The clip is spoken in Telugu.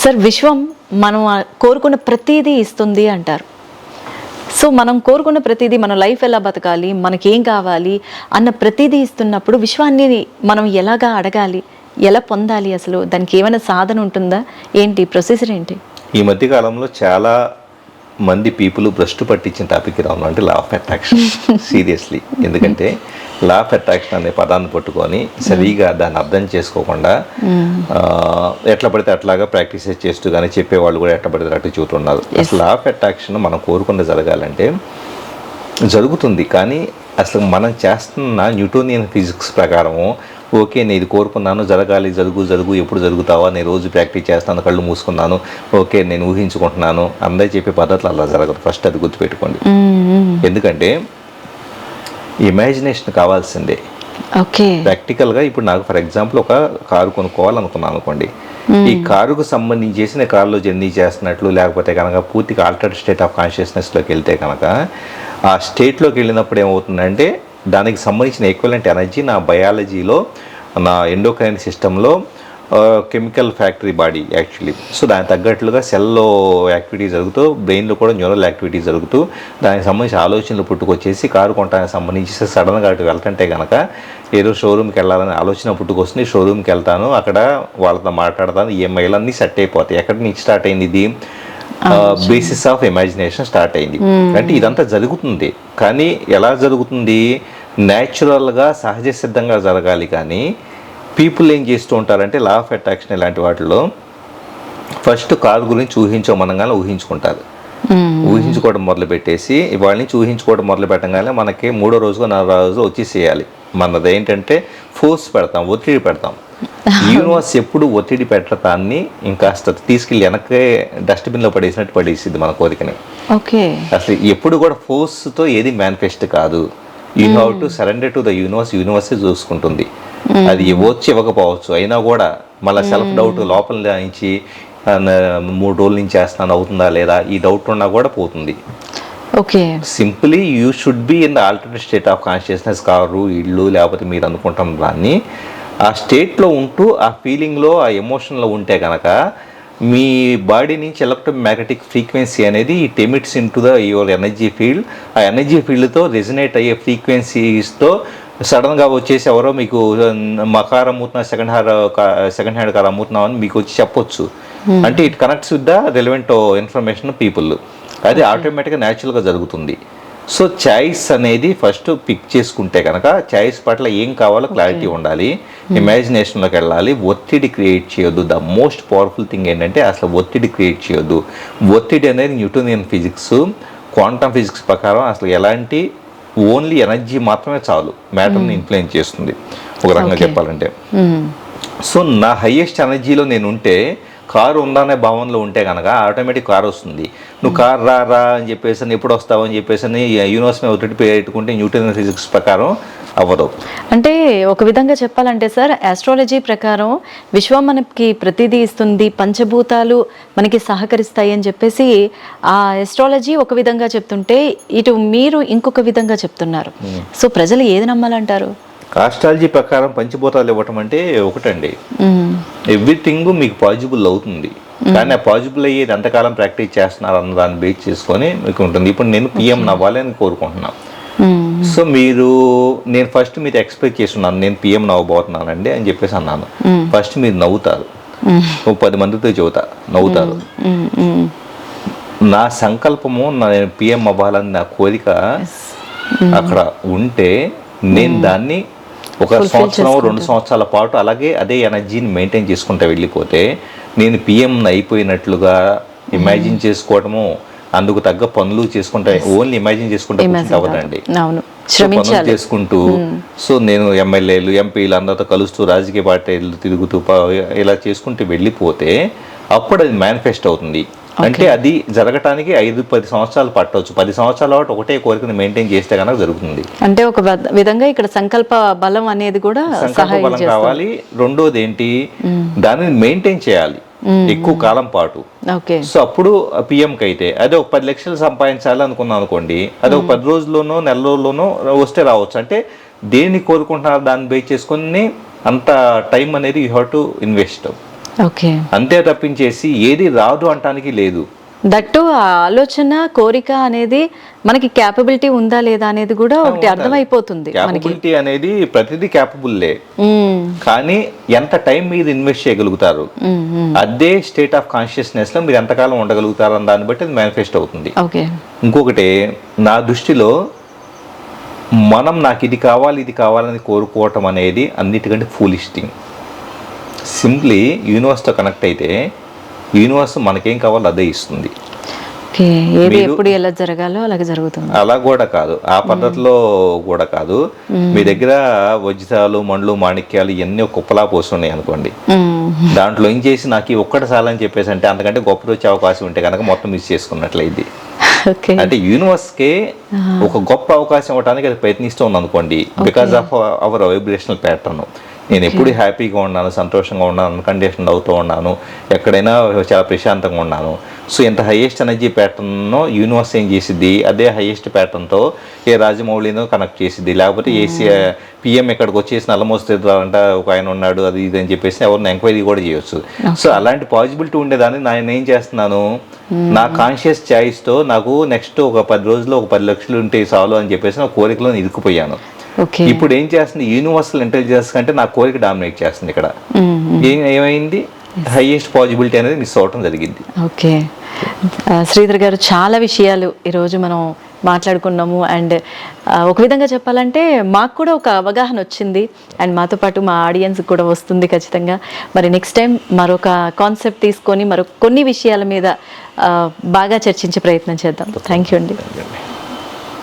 సార్ విశ్వం మనం కోరుకున్న ప్రతిదీ ఇస్తుంది అంటారు. సో మనం కోరుకున్న ప్రతిదీ మన లైఫ్ ఎలా బతకాలి మనకేం కావాలి అన్న ప్రతిదీ ఇస్తున్నప్పుడు విశ్వాన్ని మనం ఎలాగా అడగాలి ఎలా పొందాలి అసలు? దానికి ఏమైనా సాధన ఉంటుందా? ఏంటి ప్రొసీజర్ ఏంటి? ఈ మధ్య కాలంలో చాలా మంది పీపుల్ భ్రష్టు పట్టించిన టాపిక్ రాను అంటే లా ఆఫ్ అట్రాక్షన్ సీరియస్లీ ఎందుకంటే లా ఆఫ్ అట్రాక్షన్ అనే పదాన్ని పట్టుకొని సరిగా దాన్ని అర్థం చేసుకోకుండా ఆ, ఎట్లా పడితే అట్లాగా ప్రాక్టీస్ చేస్తూ కానీ చెప్పేవాళ్ళు కూడా ఎట్లా పడితే అట్లా చూస్తున్నారు. అసలు లా ఆఫ్ అట్రాక్షన్ మనం కోరుకున్న జరగాలంటే జరుగుతుంది. కానీ అసలు మనం చేస్తున్న న్యూటోనియన్ ఫిజిక్స్ ప్రకారము ఓకే నేను ఇది కోరుకున్నాను జరగాలి జరుగు జరుగు ఎప్పుడు జరుగుతావా నేను రోజు ప్రాక్టీస్ చేస్తాను కళ్ళు మూసుకున్నాను ఓకే నేను ఊహించుకుంటున్నాను అందరూ చెప్పే పద్ధతులు అలా జరగదు ఫస్ట్ అది గుర్తుపెట్టుకోండి. ఎందుకంటే ఇమాజినేషన్ కావాల్సిందే. ఓకే. ప్రాక్టికల్గా ఇప్పుడు నాకు ఫర్ ఎగ్జాంపుల్ ఒక కారు కొనుక్కోవాలనుకున్నాను అనుకోండి. ఈ కారుకు సంబంధించి చేసిన కారులో జర్నీ చేస్తున్నట్లు లేకపోతే కనుక పూర్తిగా ఆల్టర్డ్ స్టేట్ ఆఫ్ కాన్షియస్నెస్లోకి వెళ్తే కనుక ఆ స్టేట్లోకి వెళ్ళినప్పుడు ఏమవుతుందంటే దానికి సంబంధించిన ఈక్వలెంట్ ఎనర్జీ నా బయాలజీలో నా ఎండోక్రైన్ సిస్టంలో chemical factory body actually so దానికి తగ్గట్లుగా సెల్లో యాక్టివిటీ జరుగుతూ బ్రెయిన్లో కూడా న్యూరల్ యాక్టివిటీ జరుగుతూ దానికి సంబంధించి ఆలోచనలు పుట్టుకొచ్చేసి కారు కొనడానికి సంబంధించి సడన్గా అటు వెళ్తుంటే కనుక ఏదో షోరూమ్కి వెళ్ళాలని ఆలోచన పుట్టుకొస్తుంది షోరూమ్కి వెళ్తాను అక్కడ వాళ్ళతో మాట్లాడతాను ఈఎంఐలు అన్నీ సెట్ అయిపోతాయి. ఎక్కడి నుంచి స్టార్ట్ అయింది ఇది? బేసిస్ ఆఫ్ ఇమాజినేషన్ స్టార్ట్ అయింది. అంటే ఇదంతా జరుగుతుంది. కానీ ఎలా జరుగుతుంది? న్యాచురల్గా సహజ సిద్ధంగా జరగాలి కానీ పీపుల్ ఏం చేస్తూ ఉంటారంటే లా ఆఫ్ అట్రాక్షన్ ఇలాంటి వాటిలో ఫస్ట్ కారు గురించి ఊహించమనగానే ఊహించుకుంటారు. ఊహించుకోవడం మొదలు పెట్టేసి ఇవాళ నుంచి ఊహించుకోవడం మొదలు పెట్టగానే మనకి మూడో రోజు నాలుగో రోజు వచ్చేసేయాలి. మనది ఏంటంటే ఫోర్స్ పెడతాం ఒత్తిడి పెడతాం. యూనివర్స్ ఎప్పుడు ఒత్తిడి పెట్టడాన్ని ఇంకాస్త తీసుకెళ్ళి వెనక్కే డస్ట్బిన్లో పడేసినట్టు పడేసిద్ది మన కోరికని. ఓకే. అసలు ఎప్పుడు కూడా ఫోర్స్తో ఏది మేనిఫెస్ట్ కాదు. You have to surrender to the universe universe చూసుకుంటుంది. అది ఇవ్వచ్చు ఇవ్వకపోవచ్చు అయినా కూడా మళ్ళీ సెల్ఫ్ డౌట్ లోపల నుంచి మూడు రోజుల నుంచి చేస్తాను అవుతుందా లేదా ఈ డౌట్ ఉన్నా కూడా పోతుంది. Okay. Simply you should be in the alternate state of consciousness car ఇల్లు లేకపోతే మీరు అనుకుంటాం దాన్ని. ఆ స్టేట్లో ఉంటూ ఆ ఫీలింగ్లో ఆ ఎమోషన్లో ఉంటే కనుక మీ బాడీ నుంచి ఎలక్ట్రోమాగ్నెటిక్ ఫ్రీక్వెన్సీ అనేది it emits into the your energy field. ఆ ఎనర్జీ ఫీల్డ్తో రెజినేట్ అయ్యే ఫ్రీక్వెన్సీస్తో సడన్గా వచ్చేసి ఎవరో మీకు మా కార్ అమ్ముతున్నా second hand second hand car అమ్ముతున్నాం అని మీకు వచ్చి చెప్పొచ్చు. అంటే it connects with the relevant information people. అది ఆటోమేటిక్గా న్యాచురల్గా జరుగుతుంది. సో చాయిస్ అనేది ఫస్ట్ పిక్ చేసుకుంటే కనుక చాయిస్ పట్ల ఏం కావాలో క్లారిటీ ఉండాలి. ఇమాజినేషన్లోకి వెళ్ళాలి. ఒత్తిడి క్రియేట్ చేయొద్దు. ద మోస్ట్ పవర్ఫుల్ థింగ్ ఏంటంటే అసలు ఒత్తిడి క్రియేట్ చేయొద్దు. ఒత్తిడి అనేది న్యూటోనియన్ ఫిజిక్స్ క్వాంటమ్ ఫిజిక్స్ ప్రకారం అసలు ఎలాంటి ఓన్లీ ఎనర్జీ మాత్రమే చాలు. మ్యాటర్ని ఇన్ఫ్లుయెన్స్ చేస్తుంది. ఒక రకంగా చెప్పాలంటే. సో నా హైయెస్ట్ ఎనర్జీలో నేను ఉంటే కారు ఉందనే భావనలో ఉంటే కనుక ఆటోమేటిక్ కార్ వస్తుంది. నువ్వు కార్ రా రా అని చెప్పేసి అని ఎప్పుడు వస్తావు అని చెప్పేసి అని యూనివర్స్ మీద ఒత్తిడి పెట్టుకుంటే న్యూటన్ ఫిజిక్స్ ప్రకారం అవ్వదు. అంటే ఒక విధంగా చెప్పాలంటే సార్ ఆస్ట్రాలజీ ప్రకారం విశ్వం మనకి ప్రతిదీ ఇస్తుంది పంచభూతాలు మనకి సహకరిస్తాయి అని చెప్పేసి ఆ ఆస్ట్రాలజీ ఒక విధంగా చెప్తుంటే ఇటు మీరు ఇంకొక విధంగా చెప్తున్నారు. సో ప్రజలు ఏది నమ్మాలంటారు? ఆస్ట్రాలజీ ప్రకారం పంచభూతాలు ఇవ్వటం అంటే ఒకటండి. ఎవ్రీథింగ్ మీకు పాజిబుల్ అవుతుంది. కానీ ఆ పాజిబుల్ అయ్యేది ఎంతకాలం ప్రాక్టీస్ చేస్తున్నారు అన్న దాన్ని బేస్ చేసుకొని మీకు ఉంటుంది. ఇప్పుడు నేను పిఎం నవ్వాలి అని కోరుకుంటున్నాను. సో మీరు నేను ఫస్ట్ మీరు ఎక్స్పెక్ట్ చేస్తున్నాను. నేను పిఎం నవ్వబోతున్నానండి అని చెప్పేసి అన్నాను. ఫస్ట్ మీరు నవ్వుతారు. ఓ పది మందితో చెబుతా. నవ్వుతారు. నా సంకల్పము నా నేను పిఎం అవ్వాలని నా కోరిక అక్కడ ఉంటే నేను దాన్ని ఒక సంవత్సరం రెండు సంవత్సరాల పాటు అలాగే అదే ఎనర్జీని మెయింటైన్ చేసుకుంటూ వెళ్ళిపోతే నేను పిఎం అయిపోయినట్లుగా ఇమాజిన్ చేసుకోవడము అందుకు తగ్గ పనులు చేసుకుంటా ఓన్లీ ఇమాజిన్ చేసుకుంటే అవ్వదండి. పనులు చేసుకుంటూ సో నేను ఎమ్మెల్యేలు ఎంపీలు అందరితో కలుస్తూ రాజకీయ పార్టీలు తిరుగుతూ ఇలా చేసుకుంటూ వెళ్ళిపోతే అప్పుడు అది మేనిఫెస్ట్ అవుతుంది. అంటే అది జరగటానికి ఐదు పది సంవత్సరాలు పట్టవచ్చు పది సంవత్సరాల పాటు ఒకటే కోరికను మెయింటైన్ చేస్తే కనుక జరుగుతుంది. అంటే ఒక విధంగా ఇక్కడ సంకల్ప బలం అనేది కూడా సంకల్ప బలం కావాలి రెండోది ఏంటి దానిని మెయింటైన్ చేయాలి. ఎక్కువ కాలం పాటు. సో అప్పుడు పిఎంకి అయితే అదే ఒక పది లక్షలు సంపాదించాలి అనుకున్నాం అనుకోండి అదే ఒక పది రోజుల్లోనో నెల రోజుల్లోనో వస్తే రావచ్చు. అంటే దేన్ని కోరుకుంటున్నారు దాన్ని బేస్ చేసుకొని అంత టైం అనేది you have to invest. Okay. అంతే తప్పించేసి ఏది రాదు అంటానికి లేదు. దట్టు ఆ ఆలోచన కోరిక అనేది మనకి క్యాపబిలిటీ ఉందా లేదా అనేది కూడా ఒకటి అర్థమైపోతుంది క్యాపబిలిటీ అనేది ప్రతిదీ క్యాపబుల్లే. కానీ ఎంత టైం మీరు ఇన్వెస్ట్ చేయగలుగుతారు. అదే స్టేట్ ఆఫ్ కాన్షియస్నెస్లో మీరు ఎంతకాలం ఉండగలుగుతారు అన్న దాన్ని బట్టి అది మేనిఫెస్ట్ అవుతుంది. ఓకే. ఇంకొకటి నా దృష్టిలో మనం నాకు ఇది కావాలి ఇది కావాలని కోరుకోవటం అనేది అన్నిటికంటే ఫూలిష్ థింగ్ సింప్లీ యూనివర్స్తో కనెక్ట్ అయితే యూనివర్స్ మనకేం కావాలో అదే ఇస్తుంది. ఏది ఎప్పుడు ఎలా జరగాలో అలాగే జరుగుతుంది. అలా కూడా కాదు. ఆ పద్ధతిలో కూడా కాదు. మీ దగ్గర వజ్రాలు మండ్లు మాణిక్యాలు ఇవన్నీ కుప్పలా పోస్తున్నాయి అనుకోండి. దాంట్లో ఏం చేసి నాకు ఒక్కటి చాలని చెప్పేసి అంటే అంతకంటే గొప్పది వచ్చే అవకాశం ఉంటే కనుక మొత్తం మిస్ చేసుకున్నట్లయింది. అంటే యూనివర్స్కే ఒక గొప్ప అవకాశం ఇవ్వడానికి అది ప్రయత్నిస్తూ ఉంది అనుకోండి because of our vibrational pattern నేను ఎప్పుడు హ్యాపీగా ఉన్నాను సంతోషంగా ఉన్నాను అన్కండిషన్ అవుతూ ఉన్నాను ఎక్కడైనా చాలా ప్రశాంతంగా ఉన్నాను. సో ఎంత హైయెస్ట్ ఎనర్జీ ప్యాటర్న్ యూనివర్స్ ఏం చేసిద్ది? అదే హైయెస్ట్ ప్యాటర్న్తో ఏ రాజమౌళినో కనెక్ట్ చేసిద్ది. లేకపోతే ఏసీ పిఎం ఇక్కడికి వచ్చేసి నల్లమోస్తారంట ఒక ఆయన ఉన్నాడు అది ఇది అని చెప్పేసి ఎవరిని ఎంక్వైరీ కూడా చేయొచ్చు. సో అలాంటి పాసిబిలిటీ ఉండేదాన్ని నేను ఏం చేస్తున్నాను? నా కాన్షియస్తో నాకు నెక్స్ట్ ఒక పది రోజుల్లో ఒక పది లక్షలు ఉంటే చాలు అని చెప్పేసి నా కోరికలో నేను ఇరుక్కుపోయాను. ఇప్పుడు ఏం చేస్తుంది? యూనివర్సల్ ఇంటెలిజెన్స్ కంటే నా కోరిక డామినేట్ చేస్తుంది ఇక్కడ. ఏమైంది? హైయెస్ట్ పాసిబిలిటీ అనేది మిస్ అవటం జరిగింది. ఓకే శ్రీధర్ గారు చాలా విషయాలు ఈరోజు మనం మాట్లాడుకున్నాము. అండ్ ఒక విధంగా చెప్పాలంటే మాకు కూడా ఒక అవగాహన వచ్చింది. అండ్ మాతో పాటు మా ఆడియన్స్ కూడా వస్తుంది ఖచ్చితంగా. మరి నెక్స్ట్ టైం మరొక కాన్సెప్ట్ తీసుకొని మరొక కొన్ని విషయాల మీద బాగా చర్చించే ప్రయత్నం చేద్దాం. థ్యాంక్ యూ అండి.